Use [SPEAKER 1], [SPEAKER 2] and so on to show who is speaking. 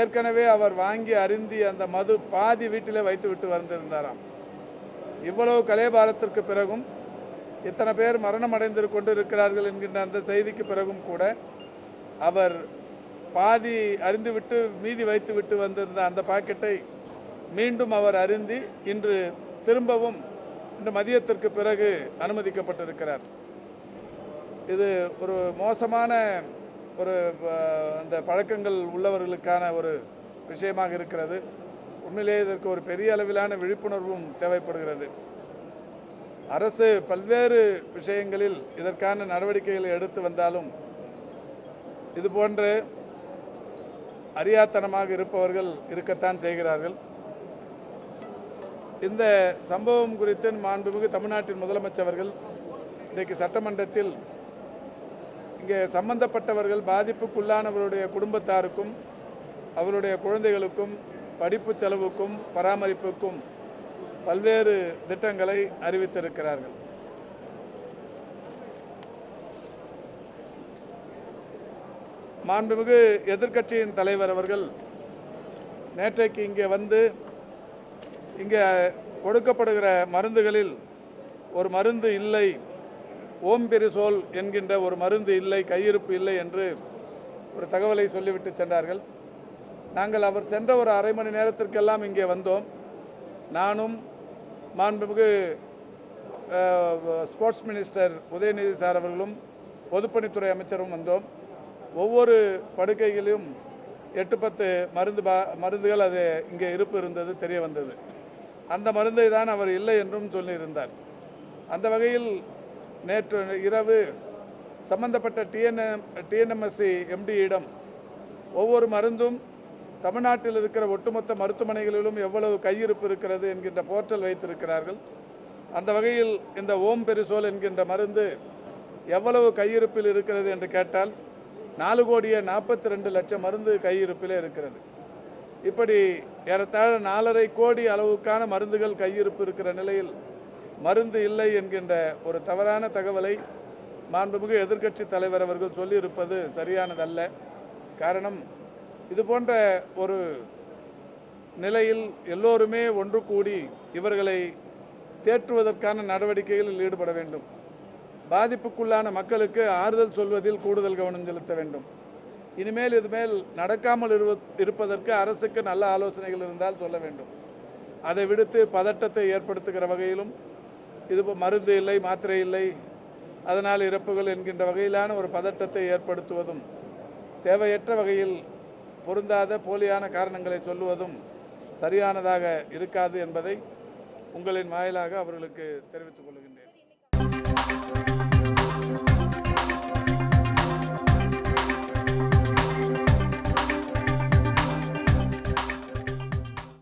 [SPEAKER 1] ஏற்கனவே அவர் வாங்கி அருந்தி அந்த மது பாதி வீட்டில் வைத்து விட்டு வந்திருந்தாராம். இவ்வளவு கலேபாரத்திற்கு பிறகும் இத்தனை பேர் மரணம் அடைந்து கொண்டு இருக்கிறார்கள் என்கின்ற அந்த செய்திக்கு பிறகும் கூட அவர் பாதி அறிந்துவிட்டு மீதி வைத்து விட்டு வந்திருந்த அந்த பாக்கெட்டை மீண்டும் அவர் அருந்தி இன்று திரும்பவும் இந்த மதியத்திற்கு பிறகு அனுமதிக்கப்பட்டிருக்கிறார். இது ஒரு மோசமான ஒரு அந்த பழக்கங்கள் உள்ளவர்களுக்கான ஒரு விஷயமாக இருக்கிறது. உண்மையிலேயே இதற்கு ஒரு பெரிய அளவிலான விழிப்புணர்வும் தேவைப்படுகிறது. அரசு பல்வேறு விஷயங்களில் இதற்கான நடவடிக்கைகளை எடுத்து வந்தாலும் இதுபோன்று அறியாத்தனமாக இருப்பவர்கள் இருக்கத்தான் செய்கிறார்கள். இந்த சம்பவம் குறித்து மாண்புமிகு தமிழ்நாட்டின் முதலமைச்சர் அவர்கள் இன்றைக்கு சட்டமன்றத்தில் இங்கே சம்பந்தப்பட்டவர்கள் பாதிப்புக்குள்ளானவருடைய குடும்பத்தாருக்கும் அவருடைய குழந்தைகளுக்கும் படிப்பு செலவுக்கும் பராமரிப்புக்கும் பல்வேறு திட்டங்களை அறிவித்திருக்கிறார்கள். மாண்புமிகு எதிர்க்கட்சியின் தலைவர் அவர்கள் நேற்றைக்கு இங்கே வந்து இங்கே கொடுக்கப்படுகிற மருந்துகளில் ஒரு மருந்து இல்லை ஓம்பெரிசோல் என்கின்ற ஒரு மருந்து இல்லை கையிருப்பு இல்லை என்று ஒரு தகவலை சொல்லிவிட்டு சென்றார்கள். நாங்கள் அவர் சென்ற ஒரு அரை மணி நேரத்திற்கெல்லாம் இங்கே வந்தோம். நானும் மாண்புமிகு ஸ்போர்ட்ஸ் மினிஸ்டர் உதயநிதி சார் அவர்களும் பொதுப்பணித்துறை அமைச்சரும் வந்தோம். ஒவ்வொரு படுக்கைகளிலும் எட்டு பத்து மருந்து பா மருந்துகள் அது இங்கே இருப்பு இருந்தது தெரிய வந்தது. அந்த மருந்தை தான் அவர் இல்லை என்றும் சொல்லியிருந்தார். அந்த வகையில் நேற்று இரவு சம்பந்தப்பட்ட டிஎன்எம் டிஎன்எம்எஸ்சி எம்டியிடம் ஒவ்வொரு மருந்தும் தமிழ்நாட்டில் இருக்கிற ஒட்டுமொத்த மருத்துவமனைகளிலும் எவ்வளவு கையிருப்பு இருக்கிறது என்கின்ற போர்ட்டல் வைத்திருக்கிறார்கள். அந்த வகையில் இந்த ஓம் பெரிசோல் என்கின்ற மருந்து எவ்வளவு கையிருப்பில் இருக்கிறது என்று கேட்டால் நாலு கோடியே நாற்பத்தி ரெண்டு லட்சம் மருந்து கையிருப்பிலே இருக்கிறது. இப்படி ஏறத்தாழ நாலரை கோடி அளவுக்கான மருந்துகள் கையிருப்பு இருக்கிற நிலையில் மருந்து இல்லை என்கின்ற ஒரு தவறான தகவலை மாண்புமிகு எதிர்க்கட்சி தலைவர் அவர்கள் சொல்லியிருப்பது சரியானதல்ல. காரணம் இது போன்ற ஒரு நிலையில் எல்லோருமே ஒன்று கூடி இவர்களை தேற்றுவதற்கான நடவடிக்கைகளில் ஈடுபட வேண்டும். பாதிப்புக்குள்ளான மக்களுக்கு ஆறுதல் சொல்வதில் கூடுதல் கவனம் செலுத்த வேண்டும். இனிமேல் இதுமேல் நடக்காமல் இருப்பதற்கு அரசுக்கு நல்ல ஆலோசனைகள் இருந்தால் சொல்ல வேண்டும். அதை விடுத்து பதட்டத்தை ஏற்படுத்துகிற வகையிலும் இது மருந்து இல்லை மாத்திரை இல்லை. அதனால் இறப்புகள் என்கின்ற வகையிலான ஒரு பதட்டத்தை ஏற்படுத்துவதும் தேவையற்ற வகையில் பொருந்தாத போலியான காரணங்களை சொல்லுவதும் சரியானதாக இருக்காது என்பதை உங்களின் வாயிலாக அவர்களுக்கு தெரிவித்துக் கொள்கின்றேன்.